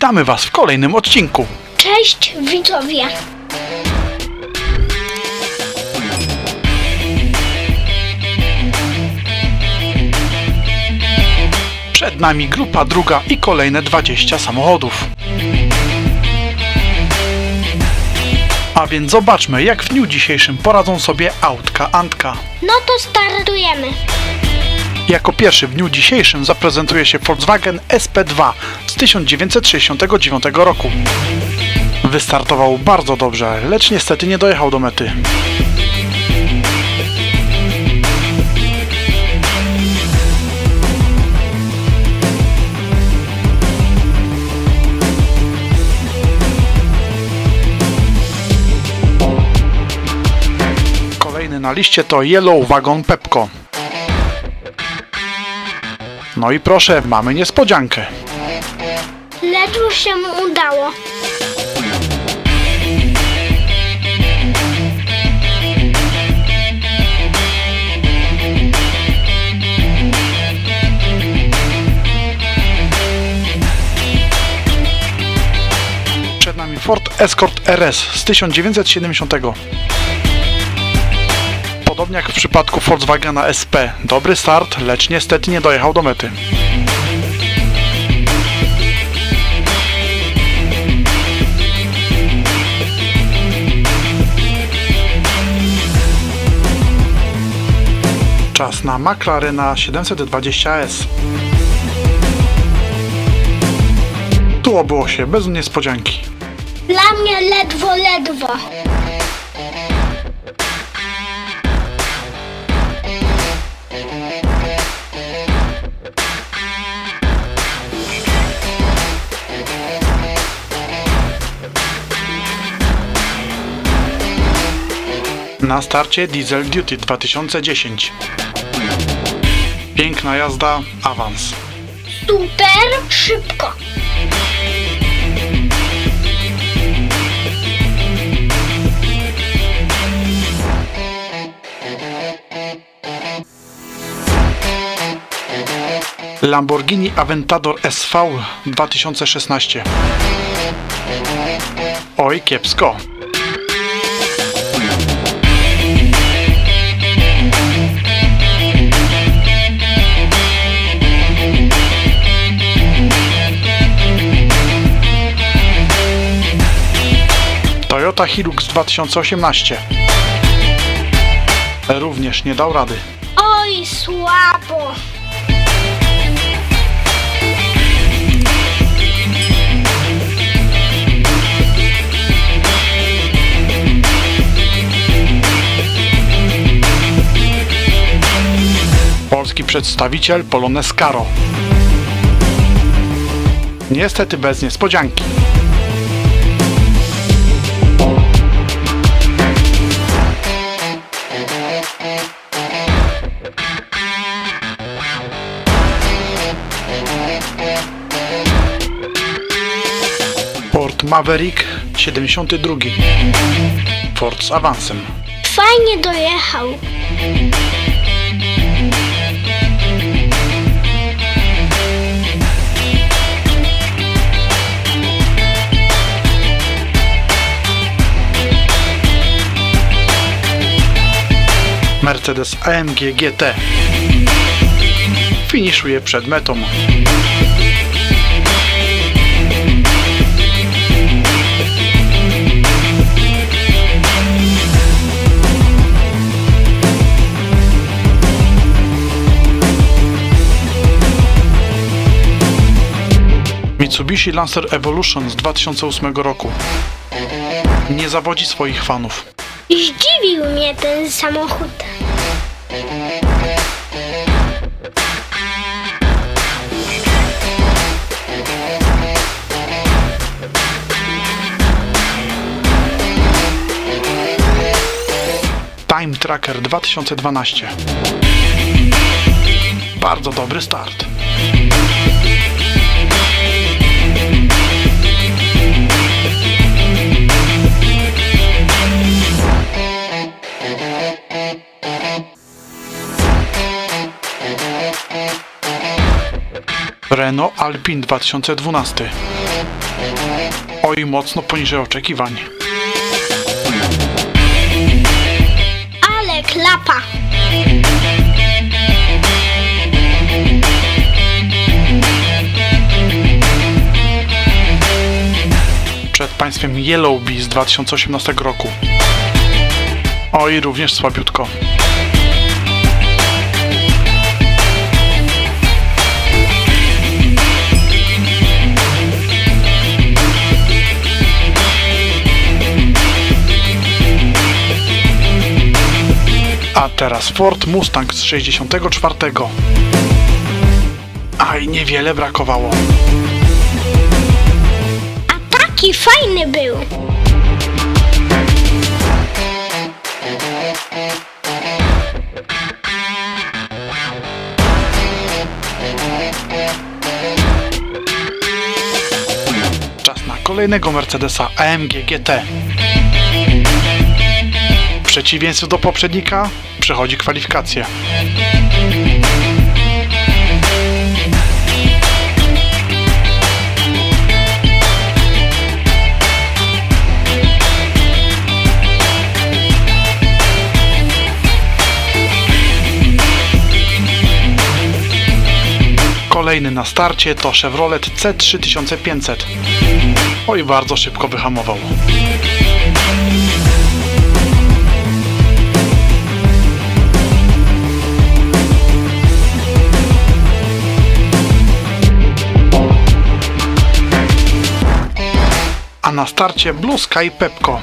Witamy Was w kolejnym odcinku. Cześć widzowie! Przed nami grupa druga i kolejne 20 samochodów. A więc zobaczmy, jak w dniu dzisiejszym poradzą sobie autka Antka. No to startujemy. Jako pierwszy w dniu dzisiejszym zaprezentuje się Volkswagen SP2 z 1969 roku. Wystartował bardzo dobrze, lecz niestety nie dojechał do mety. Kolejny na liście to Yellow Wagon Pepco. No i proszę, mamy niespodziankę. Ledwo się mu udało. Przed nami Ford Escort RS z 1970. Podobnie jak w przypadku Volkswagena SP, dobry start, lecz niestety nie dojechał do mety. Czas na McLarena 720S. Tu obyło się bez niespodzianki. Dla mnie ledwo, ledwo. Na starcie Diesel Duty 2010. Piękna jazda, awans. Super szybko. Lamborghini Aventador SV 2016. Oj, kiepsko. Toyota Hilux 2018. Również nie dał rady. Oj, słabo. Polski przedstawiciel Polones Caro. Niestety bez niespodzianki. Maverick 72. Ford z awansem. Fajnie dojechał. Mercedes AMG GT finiszuje przed metą. Mitsubishi Lancer Evolution z 2008 roku nie zawodzi swoich fanów. Zdziwił mnie ten samochód. Time Tracker 2012. Bardzo dobry start. Renault Alpine 2012. Oj, mocno poniżej oczekiwań. Ale klapa. Przed państwem Yellow Bee z 2018 roku. Oj, również słabiutko. A teraz Ford Mustang z 64. Aj, niewiele brakowało. A taki fajny był. Czas na kolejnego Mercedesa AMG GT. Przeciwieństwie do poprzednika przechodzi kwalifikacje. Kolejny na starcie to Chevrolet C3500. Oj, bardzo szybko wyhamował. Na starcie Blue Sky Pepco.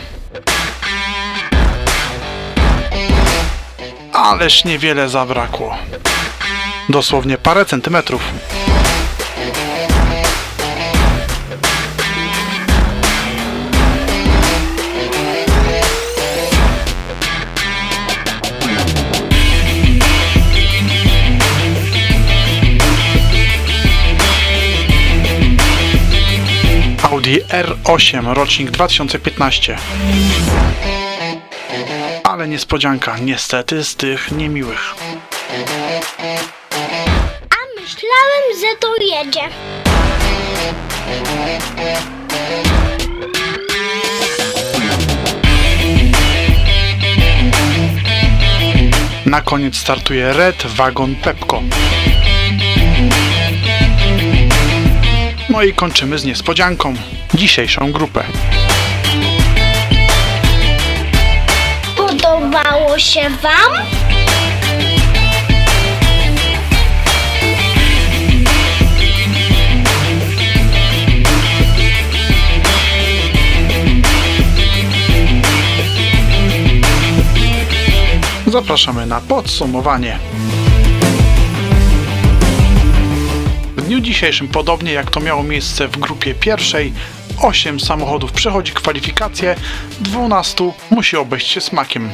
Ależ niewiele zabrakło. Dosłownie parę centymetrów. Audi R8 rocznik 2015. Ale niespodzianka, niestety z tych niemiłych. A myślałem, że to jedzie. Na koniec startuje Red Wagon Pepco. No i kończymy z niespodzianką. Dzisiejszą grupę. Podobało się Wam? Zapraszamy na podsumowanie. Dniu dzisiejszym, podobnie jak to miało miejsce w grupie pierwszej, 8 samochodów przechodzi kwalifikacje, 12 musi obejść się smakiem.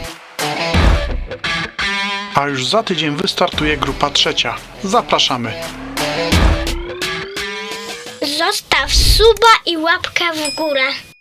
A już za tydzień wystartuje grupa trzecia. Zapraszamy. Zostaw suba i łapkę w górę.